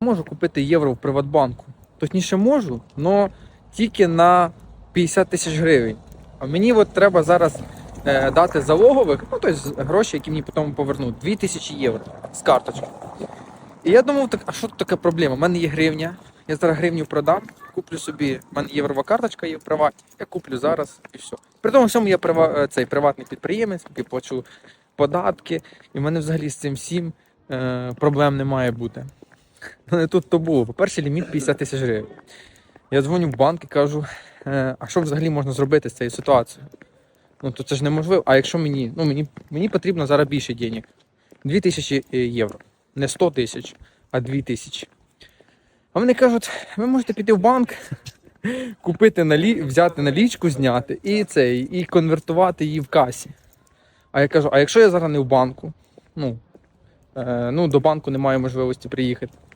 Можу купити євро в Приватбанку. Точніше можу, але тільки на 50 тисяч гривень. А мені от треба зараз е, дати залогових, ну тобто гроші, які мені потім повернуть, 2 тисячі євро з карточки. І я думав, так, а що тут така проблема? У мене є гривня. Я зараз гривню продам, куплю собі, в мене єврова карточка є в я куплю зараз і все. При тому всьому я прива, е, цей приватний підприємець, я плачу податки, і в мене взагалі з цим всім е, проблем не має бути. Не тут то було. По-перше, ліміт 50 тисяч гривень. Я дзвоню в банк і кажу, е, а що взагалі можна зробити з цією ситуацією? Ну то це ж неможливо. А якщо мені, ну мені, мені потрібно зараз більше денег. 2 тисячі е, євро. Не 100 тисяч, а 2 тисячі. А вони кажуть, ви можете піти в банк, купити налі... взяти налічку, зняти і цей, і конвертувати її в касі. А я кажу, а якщо я зараз не в банку, ну, е, ну до банку немає можливості приїхати.